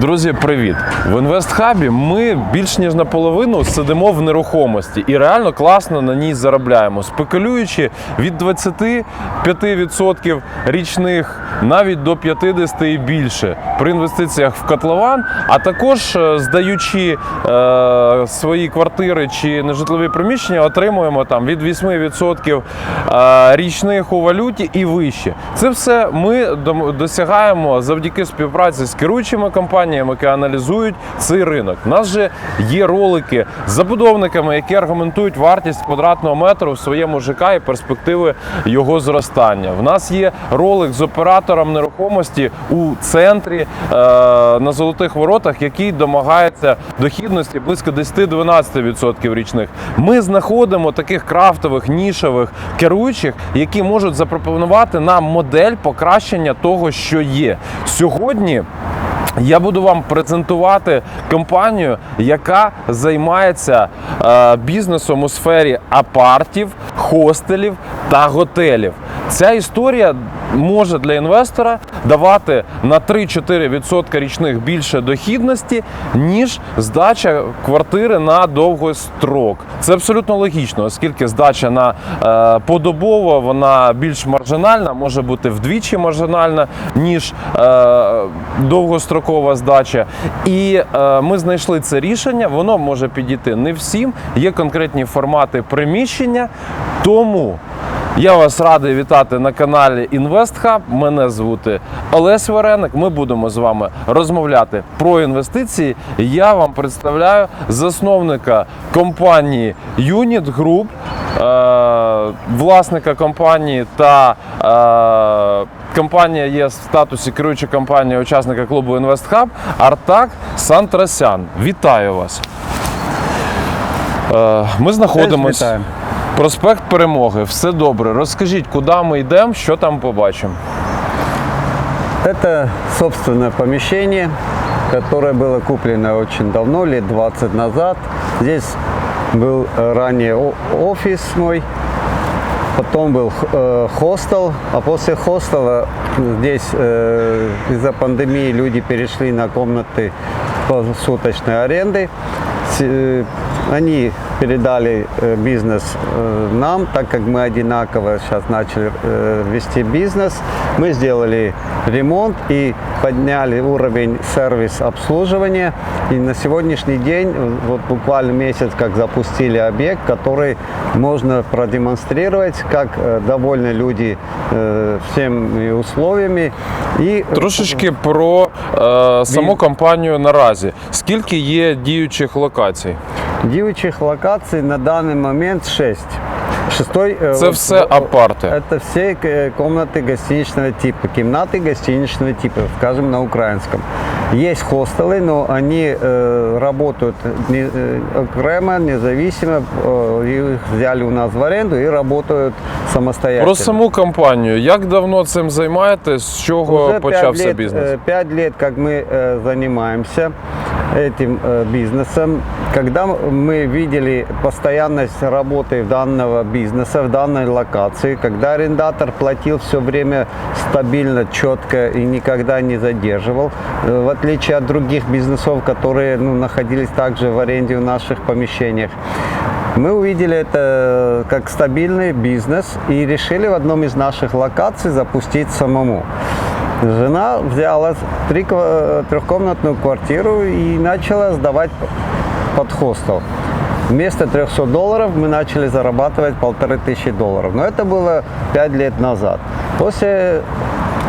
Друзі, привіт! В інвестхабі ми більш ніж наполовину сидимо в нерухомості і реально класно на ній заробляємо, спекулюючи від 25% річних навіть до 50% і більше при інвестиціях в котлован, а також е, здаючи е, свої квартири чи нежитлові приміщення, отримуємо там від 8% е, річних у валюті і вище. Це все ми досягаємо завдяки співпраці з керуючими компаніями, які аналізують цей ринок. У нас же є ролики з забудовниками, які аргументують вартість квадратного метру в своєму ЖК і перспективи його зростання. В нас є ролик з оператором нерухомості у центрі е, на золотих воротах, який домагається дохідності близько 10-12% річних. Ми знаходимо таких крафтових нішевих керуючих, які можуть запропонувати нам модель покращення того, що є сьогодні. Я буду вам презентувати компанію, яка займається е, бізнесом у сфері апартів, хостелів та готелів. Ця історія може для інвестора давати на 3-4% річних більше дохідності, ніж здача квартири на довгий строк. Це абсолютно логічно, оскільки здача на е, подобово вона більш маржинальна, може бути вдвічі маржинальна, ніж е, довгострокова здача. І е, ми знайшли це рішення. Воно може підійти не всім. Є конкретні формати приміщення. Тому я вас радий вітати на каналі InvestHub. Мене звути Олесь Вареник. Ми будемо з вами розмовляти про інвестиції. Я вам представляю засновника компанії Unit Group, е, власника компанії та е, компанія є в статусі керуючої компанії учасника клубу InvestHub Артак Сантрасян. Вітаю вас. Е, Ми знаходимося. вітаємо. Проспект Перемоги, все добре. Розкажіть, куди ми йдемо, що там побачимо. Это собственное помещение, которое было куплено очень давно, лет 20 назад. Здесь был э, ранее о- офис мой, потом был х- э, хостел, а после хостела здесь э, из-за пандемии люди перешли на комнаты суточной аренды. С- э, Они передали э, бизнес э, нам, так как мы одинаково сейчас начали э, вести бизнес. Мы сделали ремонт и подняли уровень сервис обслуживания. И на сегодняшний день, э, вот буквально месяц, как запустили объект, который можно продемонстрировать, как э, довольны люди э, всеми условиями. И Трошечки про е, саму компанію наразі. Скільки є діючих локацій? Діючих локаций на данный момент 6. Шестой, э, Це вот, все э, апарти. Это все э, комнаты гостиничного типа, комнаты гостиничного типа, скажем на украинском. Есть хостелы, но они э, работают не, э, окремо, независимо. Э, их взяли у нас в аренду и работают самостоятельно. Про саму компанію. Як давно цим займаєтесь? З чого Уже пять почався лет, бізнес? э, Пять лет, как мы э, занимаемся Этим э, бизнесом. Когда мы видели постоянность работы данного бизнеса в данной локации, когда арендатор платил все время стабильно, четко и никогда не задерживал, э, в отличие от других бизнесов, которые ну, находились также в аренде в наших помещениях. Мы увидели это как стабильный бизнес и решили в одном из наших локаций запустить самому. Жена взяла три, ква- трехкомнатную квартиру и начала сдавать под хостел. Вместо 300 долларов мы начали зарабатывать полторы тысячи долларов. Но это было пять лет назад. После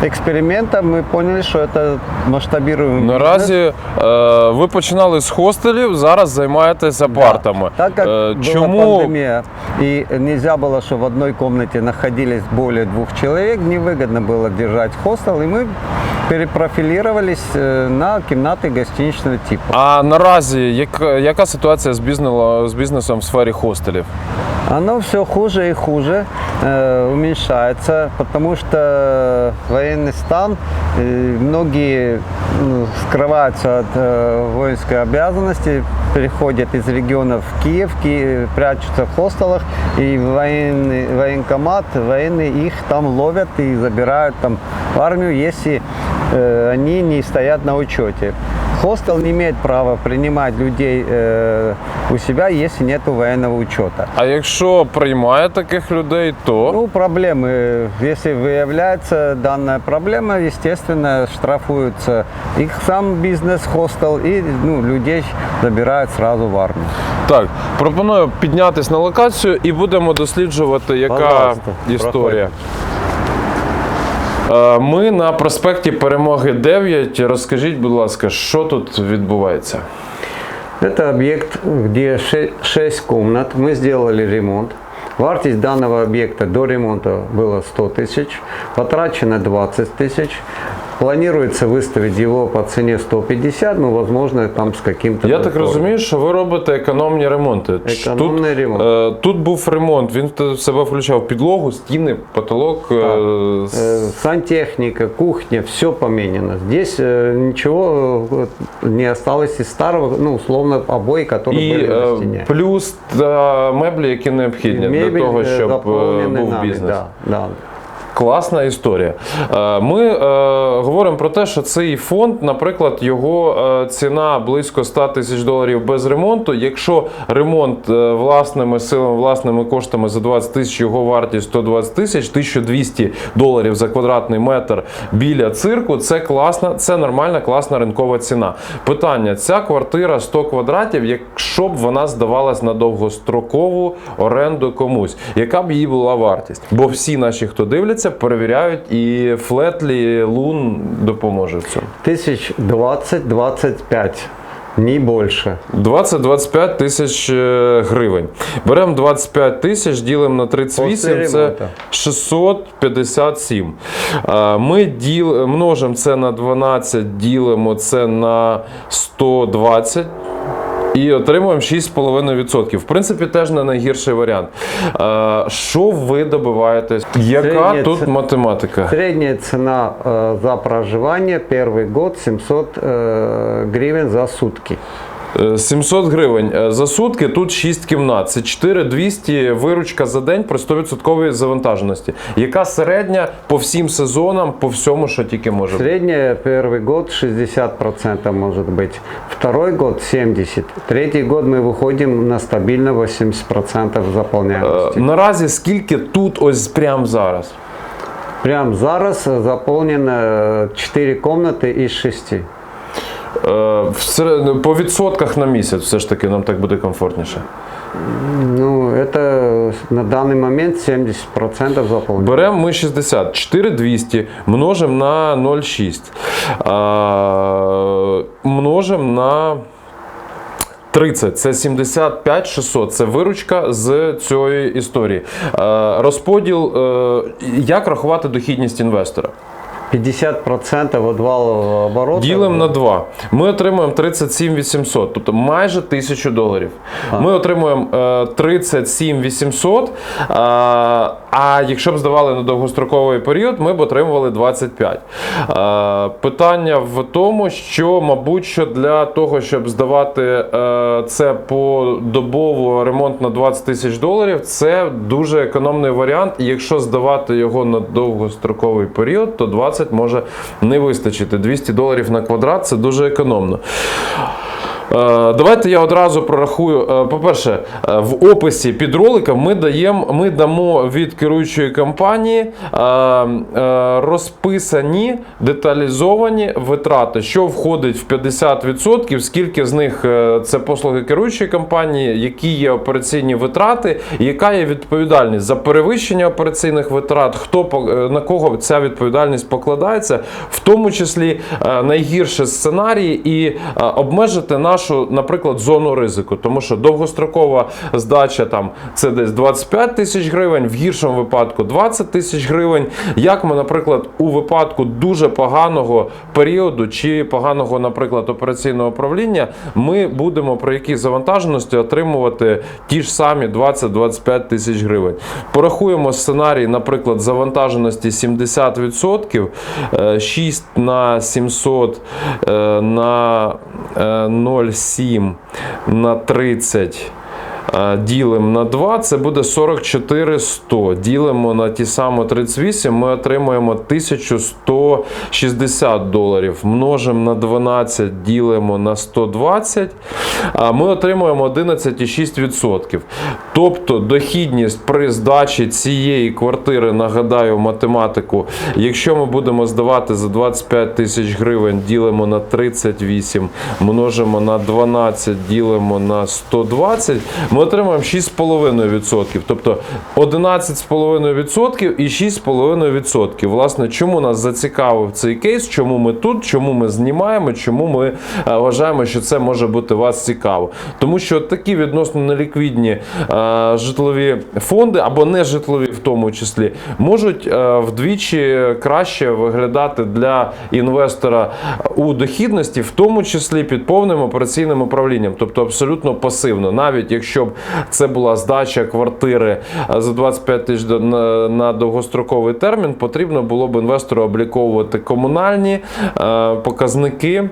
эксперимента мы поняли, что это масштабируемый бизнес. Наразі е, ви починали з хостелів, зараз займаєтесь апартами. Так как Е, была чому пандемия и нельзя было, что в одной комнате находились более двух человек, невыгодно было держать хостел, и мы перепрофилировались э, на комнаты гостиничного типа. А наразі яка, яка ситуація з, бізнело- з бізнесом в сфері хостелів? Оно все хуже и хуже э, уменьшается, потому что военный стан, э, многие ну, скрываются от э, воинской обязанности, переходят из регионов в Киев, Ки- прячутся в хостелах, и военный, военкомат, военные их там ловят и забирают там в армию, если э, они не стоят на учете. Хостел не имеет права принимать людей э, у себя, если нет военного учета. А якщо приймає таких людей, то Ну, проблемы. Если выявляется данная проблема, естественно, штрафуются их сам бизнес, хостел, и ну, людей забирают сразу в армию. так, пропоную піднятись на локацію і будемо досліджувати, яка Пожалуйста, історія. Е, Ми на проспекті Перемоги 9. Розкажіть, будь ласка, що тут відбувається? Это объект, где 6 комнат. Мы сделали ремонт. Вартость данного объекта до ремонта было 100 тысяч, потрачено 20 тысяч. Планируется выставить его по цене 150, но возможно там с каким-то... Я так дозором. розумію, що ви робите економні ремонти. Ч- Економний тут, ремонт. е, тут був ремонт, він в себе включав підлогу, стіни, потолок. е, Э, с- Сантехника, кухня, все поменено. Здесь э, ничего э, не осталось из старого, ну, условно, обои, которые І были на е, стене. плюс та меблі, які необхідні для Мебель, того, э, щоб е, заполненный був нами, бізнес. Да, да. Класна історія. Е, Ми е, говоримо про те, що цей фонд, наприклад, його е, ціна близько 100 тисяч доларів без ремонту. Якщо ремонт власними силами, власними коштами за 20 тисяч, його вартість 120 тисяч, 1200 доларів за квадратний метр біля цирку, це класна, це нормальна, класна ринкова ціна. Питання: ця квартира 100 квадратів, якщо б вона здавалась на довгострокову оренду комусь, яка б її була вартість? Бо всі наші, хто дивляться, перевіряють, і Флетлі Лун допоможе в цьому. Тысяч 20-25, не больше. 20-25 тисяч е, гривень. Беремо 25 тисяч, ділимо на 38, Після це 657. Е, Ми діл, множимо це на 12, ділимо це на 120 І отримуємо 6,5%. В принципі, теж не найгірший варіант. Е, Що ви добиваєтесь? Яка Середня тут це- математика? Средняя цена э, за проживание первый год 700 э, гривен за сутки. Е, 700 гривень Е, за сутки. Тут 6 кімнат. Це 4200 виручка за день при 100% завантаженості. Яка середня по всім сезонам, по всьому, що тільки може бути? Средняя первый год 60% может быть, второй год 70%, третий год мы выходим на стабильно 80% Е, заполняемости. Наразі скільки тут ось прямо зараз? Прям зараз заполнено 4 комнаты из 6. Е, серед- По відсотках на місяць все ж таки нам так буде комфортніше. Ну, это на данный момент 70% заполнено. Беремо ми 60, 4200 множимо на 0,6. А, множимо на 30, це 75 600, це виручка з цієї історії. Е, Розподіл, е, як рахувати дохідність інвестора? 50% от валового оборота. Ділимо на 2. Ми отримуємо 37 800, тобто майже 1000 доларів. Ми отримуємо е, 37 800, а, а якщо б здавали на довгостроковий період, ми б отримували 25. Е, питання в тому, що, мабуть, що для того, щоб здавати е, це по добову ремонт на 20 тисяч доларів, це дуже економний варіант. І якщо здавати його на довгостроковий період, то 20 може не вистачити. 200 доларів на квадрат це дуже економно. Е, Давайте я одразу прорахую. Е, По-перше, е, в описі під роликом ми даємо, ми дамо від керуючої компанії розписані деталізовані витрати, що входить в 50%, скільки з них це послуги керуючої компанії, які є операційні витрати, яка є відповідальність за перевищення операційних витрат, хто на кого ця відповідальність покладається, в тому числі найгірші сценарії і обмежити нашу, наприклад, зону ризику, тому що довгострокова здача там це десь 25 тисяч гривень, в гіршому випадку 20 тисяч гривень. Як ми, наприклад, у випадку дуже поганого періоду чи поганого, наприклад, операційного управління, ми будемо при якій завантаженості отримувати ті ж самі 20-25 тисяч гривень. Порахуємо сценарій, наприклад, завантаженості 70%, е, 6 на 700 е, на е, 0,7 на 30. Ділимо на 2, це буде 44 100. Ділимо на ті самі 38, ми отримуємо 1160 доларів. Множимо на 12, ділимо на 120, а ми отримуємо 11,6%. Тобто дохідність при здачі цієї квартири, нагадаю математику, якщо ми будемо здавати за 25 тисяч гривень, ділимо на 38, множимо на 12, ділимо на 120, ми отримаємо 6,5%. Тобто 11,5% і 6,5%. Власне, чому нас зацікавив цей кейс, чому ми тут, чому ми знімаємо, чому ми е, вважаємо, що це може бути вас цікаво. Тому що такі відносно неліквідні е, житлові фонди або не житлові в тому числі можуть е, вдвічі краще виглядати для інвестора у дохідності, в тому числі під повним операційним управлінням, тобто абсолютно пасивно, навіть якщо б це була здача квартири за 25 тисяч на, довгостроковий термін, потрібно було б інвестору обліковувати комунальні е, показники.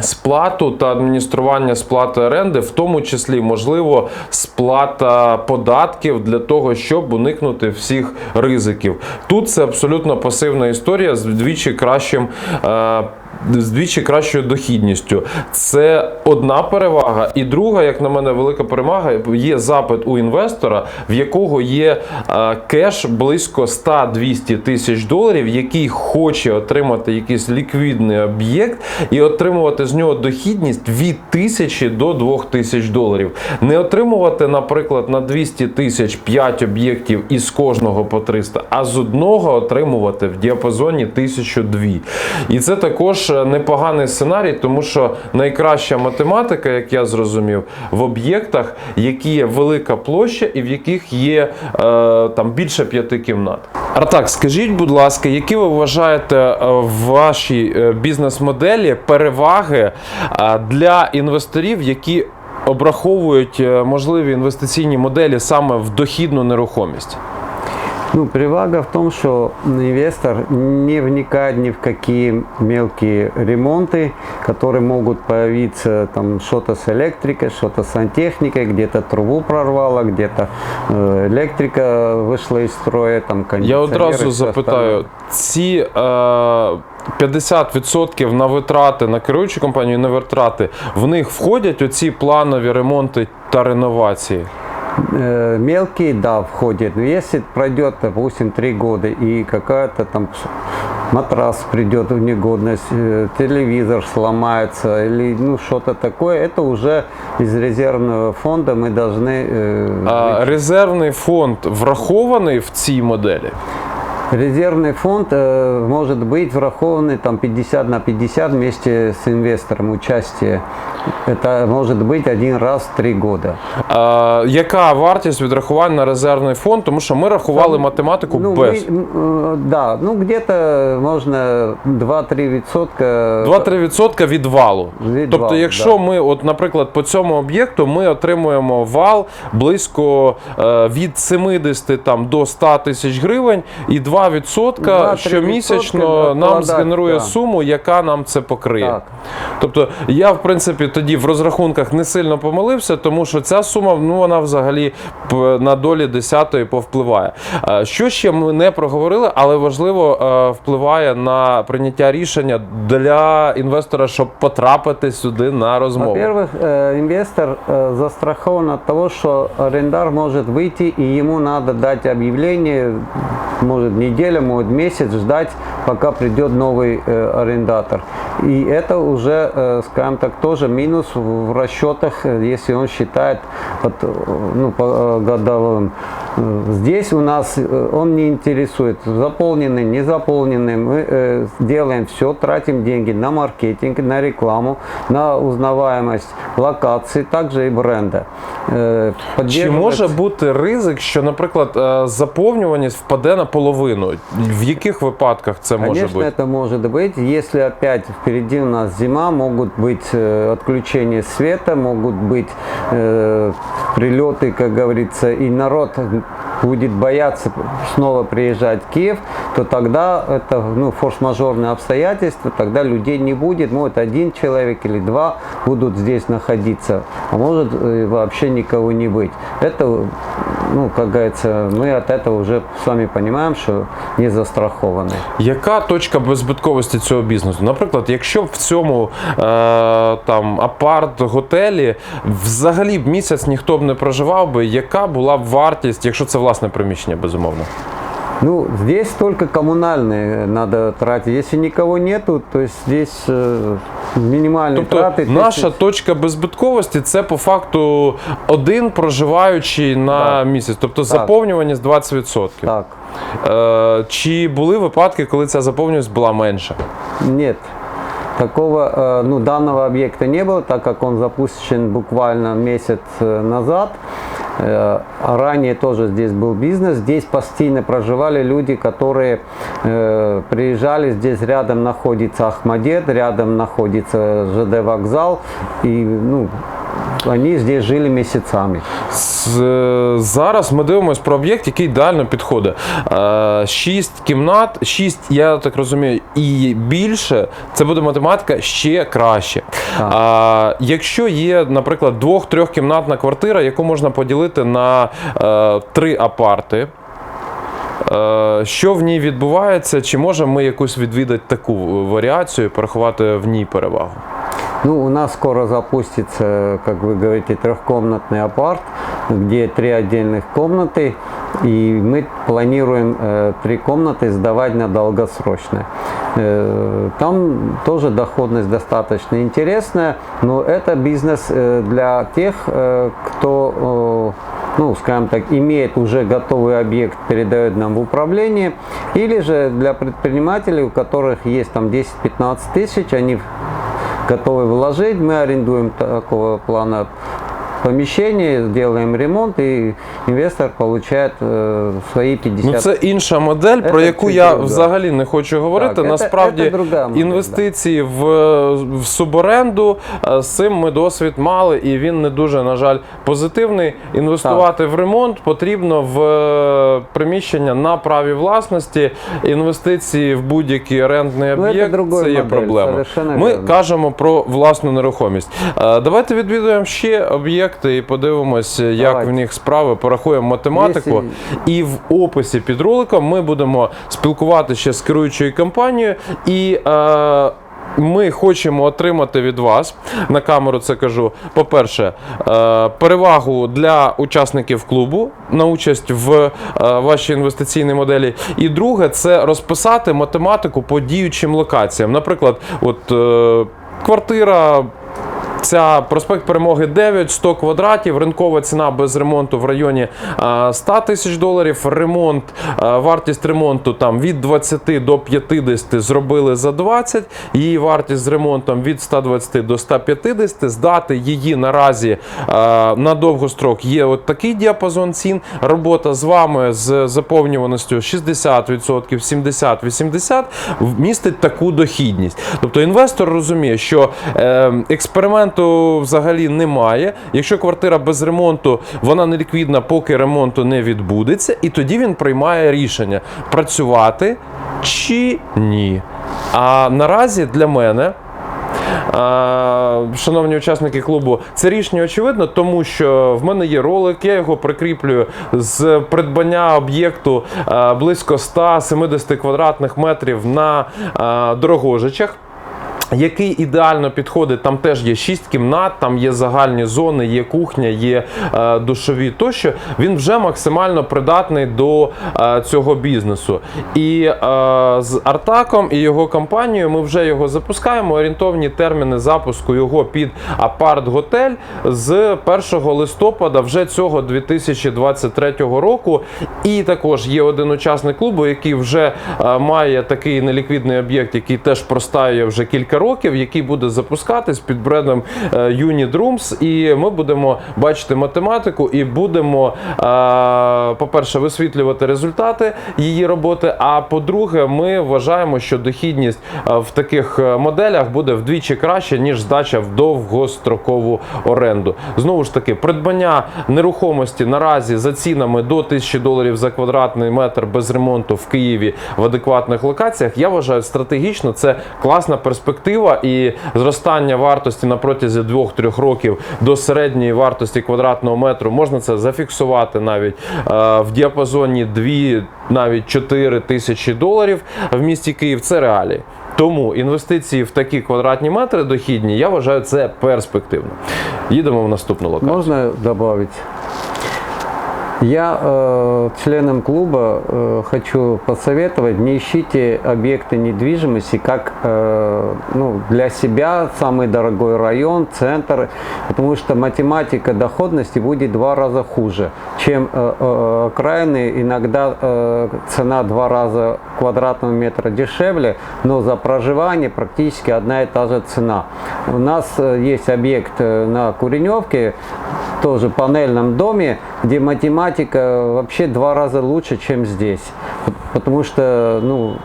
Сплату та адміністрування сплати оренди, в тому числі можливо сплата податків для того, щоб уникнути всіх ризиків. Тут це абсолютно пасивна історія з вдвічі кращим. е, З двічі кращою дохідністю. Це одна перевага. І друга, як на мене, велика перевага є запит у інвестора, в якого є е, кеш близько 100-200 тисяч доларів, який хоче отримати якийсь ліквідний об'єкт і отримувати з нього дохідність від тисячі до 2000 доларів. Не отримувати, наприклад, на 200 тисяч 5 об'єктів із кожного по 300, а з одного отримувати в діапазоні 1002. І це також е, непоганий сценарій, тому що найкраща математика, як я зрозумів, в об'єктах, які є велика площа і в яких є е, там більше п'яти кімнат. Артак, скажіть, будь ласка, які ви вважаєте е, в вашій е, бізнес-моделі переваги для інвесторів, які обраховують можливі інвестиційні моделі саме в дохідну нерухомість? Ну, перевага в том, что инвестор не вникает ни в какие мелкие ремонты, которые могут появиться там что-то с электрикой, что-то с сантехникой, где-то трубу прорвало, где-то э, электрика вышла из строя, там Я кондиционеры, одразу всё запитаю: ці е, 50% на витрати на керуючу компанію, на витрати, в них входять оці планові ремонти та реновації? Э, Мелкие, да, входят. Но если пройдет, допустим, три года и какая-то там матрас придет в негодность, э, телевизор сломается или ну что-то такое, это уже из резервного фонда мы должны э, А резервний фонд врахований в цій моделі? Резервный фонд э, может быть врахованный там 50 на 50 вместе с инвестором участие. Это может быть один раз в три года. А, яка вартість відрахувань на резервний фонд? Тому що ми рахували математику Ну, без. мы, м, э, да, ну где-то можно 2-3 відсотка. 2-3% від валу. Від тобто, валу, якщо да. ми, от, наприклад, по цьому об'єкту ми отримуємо вал близько е, від 70 там, до 100 тисяч гривень, і 2% 2-3% щомісячно нам вкладати, згенерує да. суму, яка нам це покриє. Так. Тобто я, в принципі, тоді в розрахунках не сильно помилився, тому що ця сума ну, вона взагалі п- на долі десятої повпливає. Е, Що ще ми не проговорили, але важливо е, впливає на прийняття рішення для інвестора, щоб потрапити сюди на розмову. Во-первых, э, инвестор э, застрахован от того, что арендар может выйти и ему надо дать объявление, может неделя, может месяц ждать, пока придет новый э, арендатор. И это уже, э, скажем так, тоже минус в в расчетах, э, если он считает вот, э, ну, по э, годовым. Э, Здесь у нас э, он не интересует, заполненный, не заполненный. Мы э, делаем все, тратим деньги на маркетинг, на рекламу, на узнаваемость локации, также и бренда. Э, Чи поддерживать- може бути ризик, що, наприклад, е, заповнюваність впаде на половину? В яких випадках це може Конечно, бути? это может быть. Если опять впереди у нас зима, могут быть э, отключения света, могут быть э, прилеты, как говорится, и народ будет бояться снова приезжать в Киев, то тогда это ну, форс-мажорные обстоятельства, тогда людей не будет, может один человек или два будут здесь находиться, а может э, вообще никого не быть. Это, ну, как говорится, мы от этого уже с вами понимаем, что не застрахованы. Яка точка беззбитковості цього бізнесу? Наприклад, якщо в цьому е, там апарт-готелі взагалі б місяць ніхто б не проживав би, яка була б вартість, якщо це власне приміщення, безумовно? Ну, здесь только коммунальные надо тратить. Если никого нету, то есть здесь э, минимальные Тобто траты. наша точка беззбитковості це по факту один проживаючий на Так. місяць, тобто заповнюваність 20%. Так, Е, чи були випадки, коли ця заповнюваність була менша? нет. Такого, э, ну, данного объекта не было, так как он запущен буквально месяц э, назад. Э, А ранее тоже здесь был бизнес. Здесь постоянно проживали люди, которые э, приезжали. Здесь рядом находится Ахмадет, рядом находится ЖД вокзал. И ну, они здесь жили місяцями. Е, Зараз ми дивимося про об'єкт, який ідеально підходить. Е, Шість кімнат, шість, я так розумію, і більше це буде математика ще краще. А, якщо є, наприклад, двох-трьохкімнатна квартира, яку можна поділити на е, три апарти. е, Що в ній відбувається? Чи можемо ми якусь відвідати таку е, варіацію, і порахувати в ній перевагу? Ну, у нас скоро запустится, как вы говорите, трехкомнатный апарт, где три отдельных комнаты, и мы планируем э, три комнаты сдавать на долгосрочно. Э, там тоже доходность достаточно интересная, но это бизнес э, для тех, э, кто, э, ну, скажем так, имеет уже готовый объект, передает нам в управление, или же для предпринимателей, у которых есть там 10-15 тысяч, они готовы вложить. Мы арендуем такого плана помещение, делаем ремонт, и инвестор получает э, свои 50 Ну, це інша модель, про Це яку я друга. взагалі не хочу говорити. Так, Насправді це друга модель, інвестиції в, в суборенду е, з цим ми досвід мали, і він не дуже, на жаль, позитивний. Інвестувати в ремонт потрібно в е, приміщення на праві власності. Інвестиції в будь-який орендний Ну, це об'єкт другої це є модель, проблема. Ми кажемо про власну нерухомість. Е, Давайте відвідуємо ще об'єкти і подивимося, як Давайте. в них справи, порахуємо математику. І в описі під роликом ми будемо спілкуватися ще з керуючою компанією. І е, ми хочемо отримати від вас на камеру. Це кажу. По-перше, е, перевагу для учасників клубу на участь в е, вашій інвестиційній моделі. І друге, це розписати математику по діючим локаціям. Наприклад, от е, квартира. Ця проспект Перемоги 9, 100 квадратів, ринкова ціна без ремонту в районі 100 тисяч доларів. Ремонт, вартість ремонту там від 20 до 50 зробили за 20. Її вартість з ремонтом від 120 до 150. Здати її наразі на довгострок є от такий діапазон цін. Робота з вами з заповнюваністю 60%, 70-80%, містить таку дохідність. Тобто інвестор розуміє, що е, експерименту взагалі немає. Якщо квартира без ремонту, вона не ліквідна, поки ремонту не відбудеться, і тоді він приймає рішення працювати чи ні. А наразі для мене. Шановні учасники клубу, це рішення очевидно, тому що в мене є ролик, я його прикріплюю з придбання об'єкту близько 170 квадратних метрів на Дорогожичах. Який ідеально підходить, там теж є 6 кімнат, там є загальні зони, є кухня, є е, душові тощо. Він вже максимально придатний до е, цього бізнесу. І е, з Артаком і його компанією ми вже його запускаємо. Орієнтовні терміни запуску його під апарт-готель з 1 листопада вже цього 2023 року. І також є один учасник клубу, який вже е, має такий неліквідний об'єкт, який теж простає вже кілька декілька років, який буде запускатись під брендом е, Unit. І ми будемо бачити математику і будемо, е, по-перше, висвітлювати результати її роботи. А по-друге, ми вважаємо, що дохідність е, в таких моделях буде вдвічі краще, ніж здача в довгострокову оренду. Знову ж таки, придбання нерухомості наразі за цінами до 1000 доларів за квадратний метр без ремонту в Києві в адекватних локаціях. Я вважаю стратегічно це класна перспектива і зростання вартості на протязі 2-3 років до середньої вартості квадратного метру. Можна це зафіксувати навіть е, в діапазоні 2, навіть 4 тисячі доларів в місті Київ. Це реалії. Тому інвестиції в такі квадратні метри дохідні, я вважаю, це перспективно. Їдемо в наступну локацію. Можно добавить? Я э, членам клуба э, хочу посоветовать, не ищите объекты недвижимости как э, ну, для себя самый дорогой район, центр, потому что математика доходности будет два раза хуже, чем э, э, окраины. Иногда э, цена два раза квадратного метра дешевле, но за проживание практически одна и та же цена. У нас э, есть объект э, на Куреневке, тоже панельном доме, где математика вообще два раза лучше, чем здесь. Потому что ну,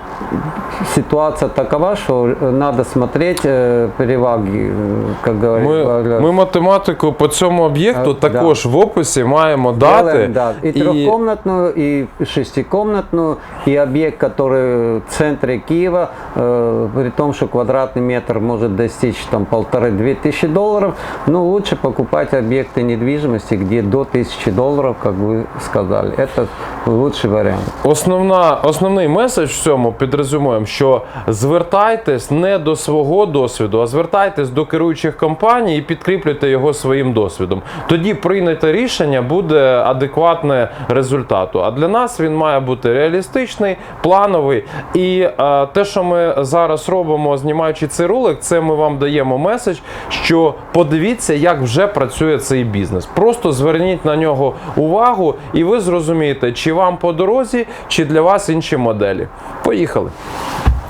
ситуация такова, что надо смотреть э, переваги, э, как говорит Ми, Валерий. ми математику по цьому об'єкту Е, да. також в описі маємо дати. Делаем, да, и трехкомнатную, и шестикомнатную, и объект, который в центре Киева, э, при том, что квадратный метр может достичь там полторы-две тысячи долларов, но лучше покупать объекты недвижимости, где до тысячи долларов, как вы сказали. Это лучший вариант. Основна, основний меседж в цьому підрозумуємо, що звертайтесь не до свого досвіду, а звертайтесь до керуючих компаній і підкріплюйте його своїм досвідом. Тоді прийняте рішення буде адекватне результату. А для нас він має бути реалістичний, плановий. І е, те, що ми зараз робимо, знімаючи цей ролик, це ми вам даємо меседж, що подивіться, як вже працює цей бізнес. Просто зверніть на нього увагу, і ви зрозумієте, чи вам по дорозі, чи для вас інші моделі. Поїхали.